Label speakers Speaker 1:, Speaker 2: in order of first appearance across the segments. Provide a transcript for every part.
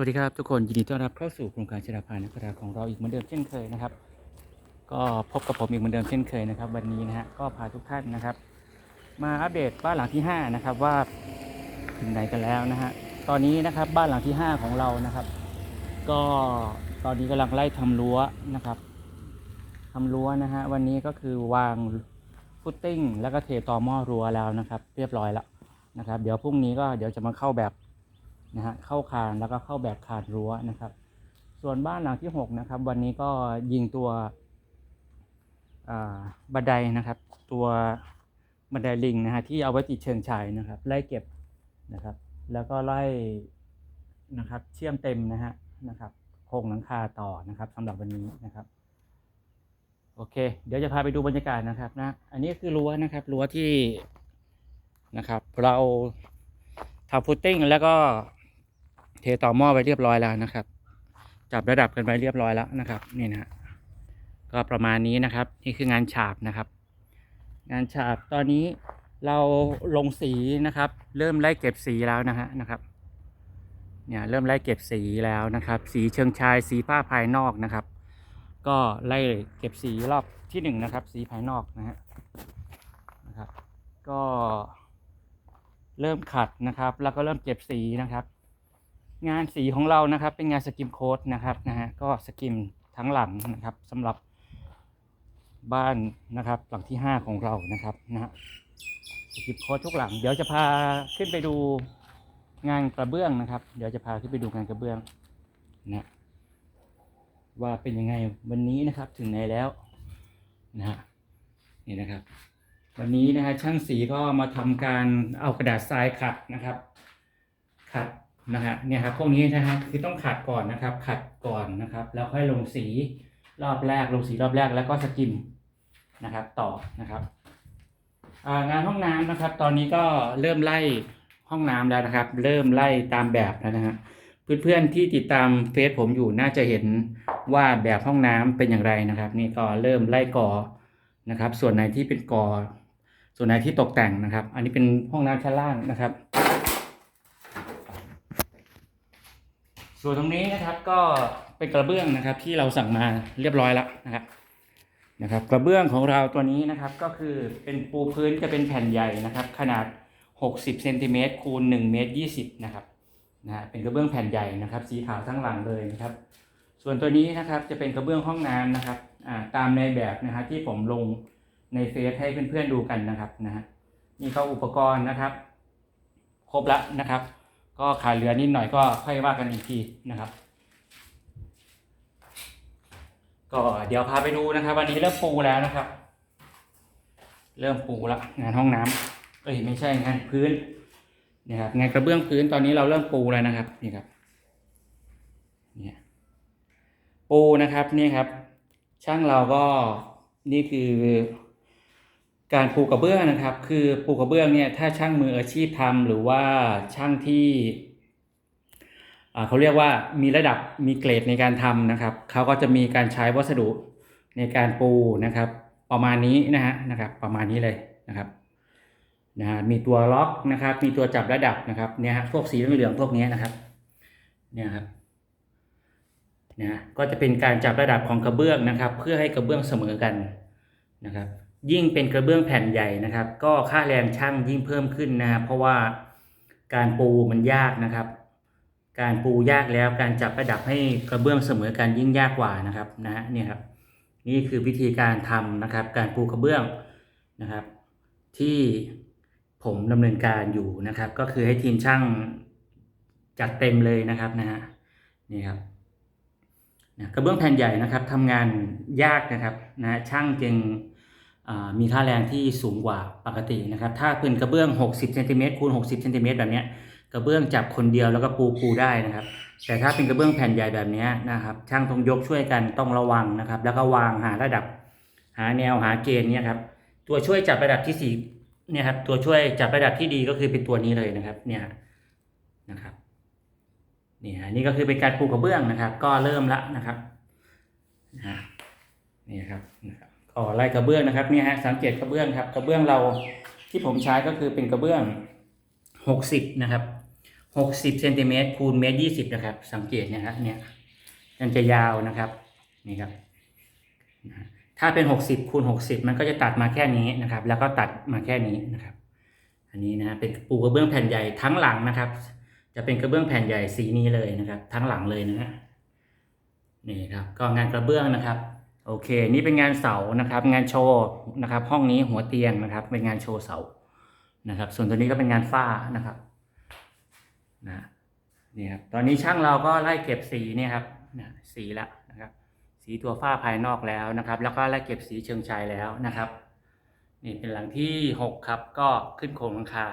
Speaker 1: วัสดีครับทุกคนยินดีต้อนรับเข้าสู่โครงการชราพานักราของเราอีกเหมือนเดิมเช่นเคยนะครับ ก็พบกับผมอีกเหมือนเดิมเช่นเคยนะครับ วันนี้นะฮะก็พาทุกท่านนะครับ มาอัปเดตบ้านหลังที่ 5 นะครับว่าถึงไหนกันแล้วนะฮะตอนนี้นะครับบ้านหลังที่ 5 ของเรานะครับ ก็ตอนนี้กำลังไล่ทำรั้วนะครับทำรั้วนะฮะวันนี้ก็คือวางฟุตติ้ง แล้วก็เทต่อหม้อรั้วแล้วนะครับ เรียบร้อยแล้วนะครับ เดี๋ยวพรุ่งนี้ก็เดี๋ยวจะมาเข้าแบบ นะฮะเข้าคานแล้วก็เข้าแบบคานรั้วนะครับ ส่วนบ้านหลังที่หกนะครับวันนี้ก็ยิงตัวบันไดนะครับ ตัวบันไดลิงนะฮะที่เอาไว้ติดเชิงชายนะครับ ไล่เก็บนะครับ แล้วก็ไล่นะครับ เชื่อมเต็มนะฮะนะครับโครงหลังคาต่อนะครับสำหรับวันนี้นะครับโอเค เดี๋ยวจะพาไปดูบรรยากาศนะครับนะ อันนี้คือรั้วนะครับ รั้วที่นะครับ เราทำฟุตติ้งแล้วก็ เทต่อหม้อไปเรียบร้อยแล้วนะครับ จับระดับกันไปเรียบร้อยแล้วนะครับนี่นะฮะก็ประมาณนี้นะครับนี่คืองานฉาบนะครับ งานฉาบตอนนี้เราลงสีนะครับ เริ่มไล่เก็บสีแล้วนะฮะนะครับเนี่ยเริ่มไล่เก็บสีแล้วนะครับ สีเชิงชายสีผ้าภายนอกนะครับ ก็ไล่เก็บสีรอบที่หนึ่งนะครับ สีภายนอกนะฮะนะครับ ก็เริ่มขัดนะครับ แล้วก็เริ่มเก็บสีนะครับ งานสีของเรานะครับ เป็นงานสกิมโค้ดนะครับนะฮะก็สกิมทั้งหลังนะครับสำหรับบ้านนะครับ หลังที่ห้าของเรานะครับนะฮะสกิมโค้ดทุกหลัง เดี๋ยวจะพาขึ้นไปดูงานกระเบื้องนะครับ เดี๋ยวจะพาขึ้นไปดูงานกระเบื้องนะว่าเป็นยังไงวันนี้นะครับถึงไหนแล้วนะฮะนี่นะครับ วันนี้นะฮะช่างสีก็มาทำการเอากระดาษทรายขัดนะครับขัด นะฮะเนี่ยครับพวกนี้นะฮะคือต้องขัดก่อนนะครับ ขัดก่อนนะครับ แล้วค่อยลงสีรอบแรกลงสีรอบแรกแล้วก็สกิมนะครับ ต่อนะครับงานห้องน้ำนะครับ ตอนนี้ก็เริ่มไล่ห้องน้ำแล้วนะครับ เริ่มไล่ตามแบบแล้วนะฮะเพื่อนๆที่ติดตามเฟซผมอยู่น่าจะเห็นว่าแบบห้องน้ำเป็นอย่างไรนะครับ นี่ก็เริ่มไล่ก่อนะครับ ส่วนไหนที่เป็นก่อส่วนไหนที่ตกแต่งนะครับ อันนี้เป็นห้องน้ำชั้นล่างนะครับ ส่วนตรงนี้นะครับก็เป็นกระเบื้องนะครับที่เราสั่งมาเรียบร้อยแล้วนะครับนะครับ กระเบื้องของเราตัวนี้นะครับก็คือเป็นปูพื้นจะเป็นแผ่นใหญ่นะครับ ขนาด 60เซนติเมตรคูณ1เมตร20นะครับนะฮะเป็นกระเบื้องแผ่นใหญ่นะครับ สีขาวทั้งหลังเลยนะครับ ส่วนตัวนี้นะครับจะเป็นกระเบื้องห้องน้ำนะครับอ่าตามในแบบนะฮะที่ผมลงในเฟซให้เพื่อนๆดูกันนะครับนะฮะนี่ก็อุปกรณ์นะครับ ครบแล้วนะครับ ก็ขาดเหลือนิดหน่อยก็ค่อยว่ากันอีกทีนะครับ ก็เดี๋ยวพาไปดูนะครับ วันนี้เริ่มปูแล้วนะครับ เริ่มปูแล้วงานห้องน้ำเอ้ยไม่ใช่งานพื้นนี่ยครับงานกระเบื้องพื้นตอนนี้เราเริ่มปูแล้วนะครับนี่ครับเนี่ยปูนะครับนี่ครับ ช่างเราก็นี่คือ การปูกระเบื้องนะครับ คือปูกระเบื้องเนี่ยถ้าช่างมืออาชีพทำหรือว่าช่างที่เขาเรียกว่ามีระดับมีเกรดในการทำนะครับเขาก็จะมีการใช้วัสดุในการปูนะครับ ประมาณนี้นะฮะนะครับ ประมาณนี้เลยนะครับนะฮะมีตัวล็อกนะครับ มีตัวจับระดับนะครับเนี่ยฮะพวกสีเหลืองพวกนี้นะครับเนี่ยครับนะฮะก็จะเป็นการจับระดับของกระเบื้องนะครับ เพื่อให้กระเบื้องเสมอกันนะครับ ยิ่งเป็นกระเบื้องแผ่นใหญ่นะครับ ก็ค่าแรงช่างยิ่งเพิ่มขึ้นนะครับเพราะว่าการปูมันยากนะครับ การปูยากแล้วการจับระดับให้กระเบื้องเสมอกันยิ่งยากกว่านะครับนะฮะนี่ครับนี่คือวิธีการทำนะครับ การปูกระเบื้องนะครับ ที่ผมดำเนินการอยู่นะครับ ก็คือให้ทีมช่างจัดเต็มเลยนะครับนะฮะนี่ครับนะกระเบื้องแผ่นใหญ่นะครับทำงานยากนะครับนะช่างจึง มีค่าแรงที่สูงกว่าปกตินะครับ ถ้าเป็นกระเบื้อง 60เซนติเมตรคูณ60เซนติเมตรแบบนี้กระเบื้องจับคนเดียวแล้วก็ปูปูได้นะครับ แต่ถ้าเป็นกระเบื้องแผ่นใหญ่แบบนี้นะครับ ช่างต้องยกช่วยกันต้องระวังนะครับ แล้วก็วางหาระดับ หาแนวหาเกณฑ์เนี่ยครับ ตัวช่วยจับระดับที่สี่เนี่ยครับ ตัวช่วยจับระดับที่ดีก็คือเป็นตัวนี้เลยนะครับ เนี่ยนะครับเนี่ยนี่ก็คือเป็นการปูกระเบื้องนะครับ ก็เริ่มละนะครับนะนี่ครับนะครับ ก็ไล่กระเบื้องนะครับเนี่ยฮะสังเกตกระเบื้องครับกระเบื้องเราที่ผมใช้ก็คือเป็นกระเบื้อง 60 นะครับหกสิบเซนติเมตรคูณเมตรยี่สิบนะครับ สังเกตเนยฮะเนี่ยมันจะยาวนะครับนี่ครับถ้าเป็นหกสิบคูณหกสิบมันก็จะตัดมาแค่นี้นะครับ แล้วก็ตัดมาแค่นี้นะครับ อันนี้นะเป็นปูกระเบื้องแผ่นใหญ่ทั้งหลังนะครับ จะเป็นกระเบื้องแผ่นใหญ่สีนี้เลยนะครับ ทั้งหลังเลยนะฮะนี่ครับ ก็งานกระเบื้องนะครับ โอเค นี่เป็นงานเสานะครับ งานโชว์นะครับ ห้องนี้หัวเตียงนะครับ เป็นงานโชว์เสานะครับ ส่วนตัวนี้ก็เป็นงานฝ้านะครับนะนี่ครับตอนนี้ช่างเราก็ไล่เก็บสีเนี่ยครับนะสีล้วนะครับ สีตัวฝ้าภายนอกแล้วนะครับ แล้วก็ไล่เก็บสีเชิงชายแล้วนะครับนี่เป็นหลังที่หกครับก็ขึ้นโครงหลังคา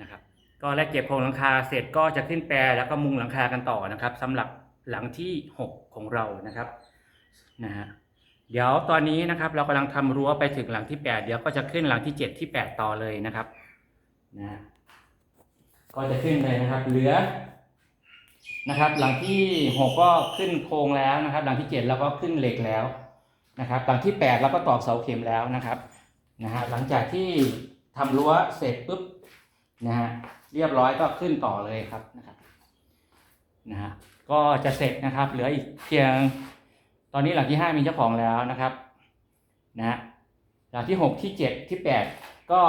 Speaker 1: นะครับ ก็ไล่เก็บโครงหลังคาเสร็จก็จะขึ้นแปรแล้วก็มุงหลังคากันต่อนะครับสำหรับหลังที่หกของเรานะครับ นะฮะเดี๋ยวตอนนี้นะครับเรากำลังทำรั้วไปถึงหลังที่ 8 เดี๋ยวก็จะขึ้นหลังที่ 7 ที่ 8 ต่อเลยนะครับนะก็จะขึ้นเลยนะครับเหลือนะครับ หลังที่ 6 ก็ขึ้นโครงแล้วนะครับ หลังที่ 7 แล้วก็ขึ้นเหล็กแล้วนะครับ หลังที่ 8 แล้วก็ตอกเสาเข็มแล้วนะครับนะฮะหลังจากที่ทำรั้วเสร็จปุ๊บนะฮะเรียบร้อยก็ขึ้นต่อเลยครับนะครับนะฮะก็จะเสร็จนะครับ เหลืออีกเพียง ตอนนี้หลังที่ห้ามีเจ้าของแล้วนะครับนะหลังที่หกที่เจ็ดที่แปดก็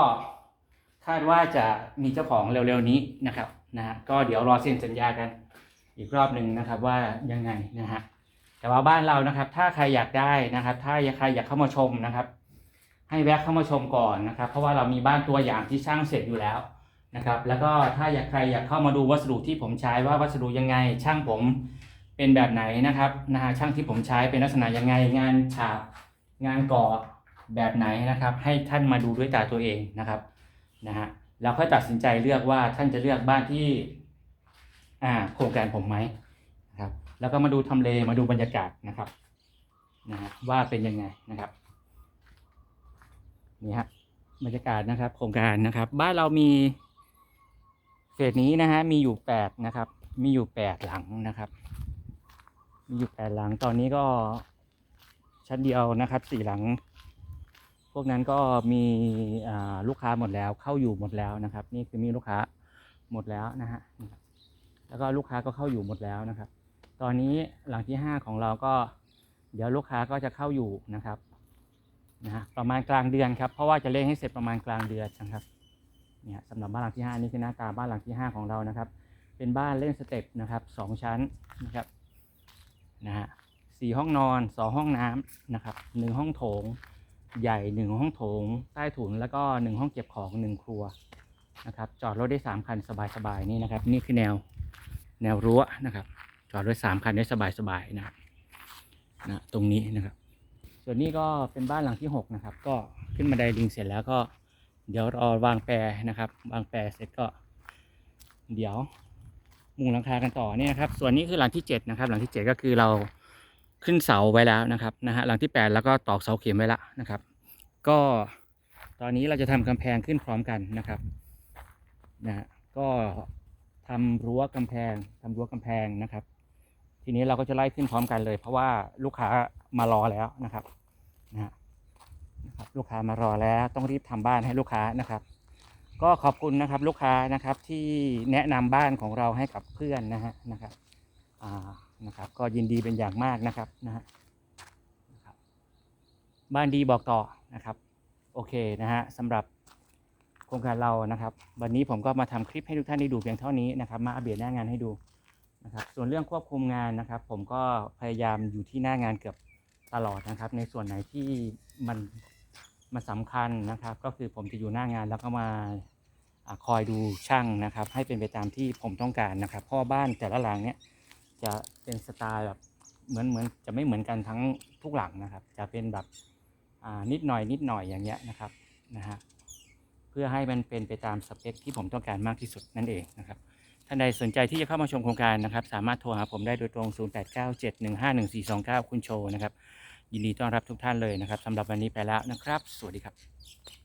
Speaker 1: คาดว่าจะมีเจ้าของเร็วๆนี้นะครับนะฮะก็เดี๋ยวรอเซ็นสัญญากันอีกรอบหนึ่งนะครับว่ายังไงนะฮะแต่ว่าบ้านเรานะครับ ถ้าใครอยากได้นะครับ ถ้าใครอยากเข้ามาชมนะครับ ให้แวะเข้ามาชมก่อนนะครับ เพราะว่าเรามีบ้านตัวอย่างที่ช่างเสร็จอยู่แล้วนะครับ แล้วก็ถ้าอยากใครอยากเข้ามาดูวัสดุที่ผมใช้ว่าวัสดุยังไง ช่างผม เป็นแบบไหนนะครับนะฮะช่างที่ผมใช้เป็นลักษณะยังไงงานฉาบงานก่อแบบไหนนะครับ ให้ท่านมาดูด้วยตาตัวเองนะครับนะฮะแล้วค่อยตัดสินใจเลือกว่าท่านจะเลือกบ้านที่อ่าโครงการผมไหมนะครับ แล้วก็มาดูทำเลมาดูบรรยากาศนะครับนะฮะว่าเป็นยังไงนะครับนี่ฮะบรรยากาศนะครับ โครงการนะครับ บ้านเรามีเฟสนี้นะฮะมีอยู่แปดนะครับ มีอยู่แปดหลังนะครับ อยู่แปดหลังตอนนี้ก็ชั้นเดียวนะครับสี่หลัง พวกนั้นก็มีลูกค้าหมดแล้วเข้าอยู่หมดแล้วนะครับ นี่คือมีลูกค้าหมดแล้วนะฮะแล้วก็ลูกค้าก็เข้าอยู่หมดแล้วนะครับ ตอนนี้หลังที่ห้าของเราก็ เดี๋ยวลูกค้าก็จะเข้าอยู่นะครับนะฮะประมาณกลางเดือนครับเพราะว่าจะเร่งให้เสร็จประมาณกลางเดือนนะครับเนี่ยสำหรับบ้านหลังที่ห้านี่คือหน้าตาบ้านหลังที่ห้าของเรานะครับ เป็นบ้านเล่นสเต็ปนะครับสองชั้นนะครับ นะฮะสี่ห้องนอนสองห้องน้ำนะครับหนึ่งห้องโถง ใหญ่หนึ่งห้องโถง ใต้ถุนแล้วก็หนึ่งห้องเก็บของหนึ่งครัวนะครับ จอดรถได้สามคันสบายๆนี่นะครับ นี่คือแนวแนวรั้วนะครับ จอดรถสามคันได้สบายๆนะครับนะตรงนี้นะครับ ส่วนนี้ก็เป็นบ้านหลังที่หกนะครับ ก็ขึ้นบันไดลิงเสร็จแล้วก็ เดี๋ยวรอวางแปรนะครับ วางแปรเสร็จก็ เดี๋ยว มุงหลังคากันต่อเนี่ยนะครับ ส่วนนี้คือหลังที่7นะครับ หลังที่ 7 ก็คือเราขึ้นเสาไว้แล้วนะครับนะฮะหลังที่ 8 แล้วก็ตอกเสาเข็มไว้แล้วนะครับ ก็ตอนนี้เราจะทำกำแพงขึ้นพร้อมกันนะครับนะฮะก็ทำรั้วกำแพงทำรั้วกำแพงนะครับ ทีนี้เราก็จะไล่ขึ้นพร้อมกันเลย เพราะว่าลูกค้ามารอแล้วนะครับนะฮะนะครับลูกค้ามารอแล้วต้องรีบทำบ้านให้ลูกค้านะครับ ก็ขอบคุณนะครับลูกค้านะครับที่แนะนำบ้านของเราให้กับเพื่อนนะฮะนะครับอ่านะครับ ก็ยินดีเป็นอย่างมากนะครับนะฮะนะครับบ้านดีบอกต่อนะครับ โอเคนะฮะสำหรับโครงการเรานะครับ วันนี้ผมก็มาทำคลิปให้ทุกท่านได้ดูเพียงเท่านี้นะครับ มาอัปเดตหน้างานให้ดูนะครับส่วนเรื่องควบคุมงานนะครับ ผมก็พยายามอยู่ที่หน้างานเกือบตลอดนะครับ ในส่วนไหนที่มันมันสำคัญนะครับ ก็คือผมจะอยู่หน้างานแล้วก็มา คอยดูช่างนะครับ ให้เป็นไปตามที่ผมต้องการนะครับเพราะว่าบ้านแต่ละหลังเนี่ยจะเป็นสไตล์แบบเหมือนเหมือนจะไม่เหมือนกันทั้งทุกหลังนะครับ จะเป็นแบบนิดหน่อยนิดหน่อยอย่างเงี้ยนะครับนะฮะเพื่อให้มันเป็นไปตามสเปคที่ผมต้องการมากที่สุดนั่นเองนะครับท่านใดสนใจที่จะเข้ามาชมโครงการนะครับ สามารถโทรหาผมได้โดยตรง 0897151429 คุณโชนะครับ ยินดีต้อนรับทุกท่านเลยนะครับสำหรับวันนี้ไปแล้วนะครับ สวัสดีครับ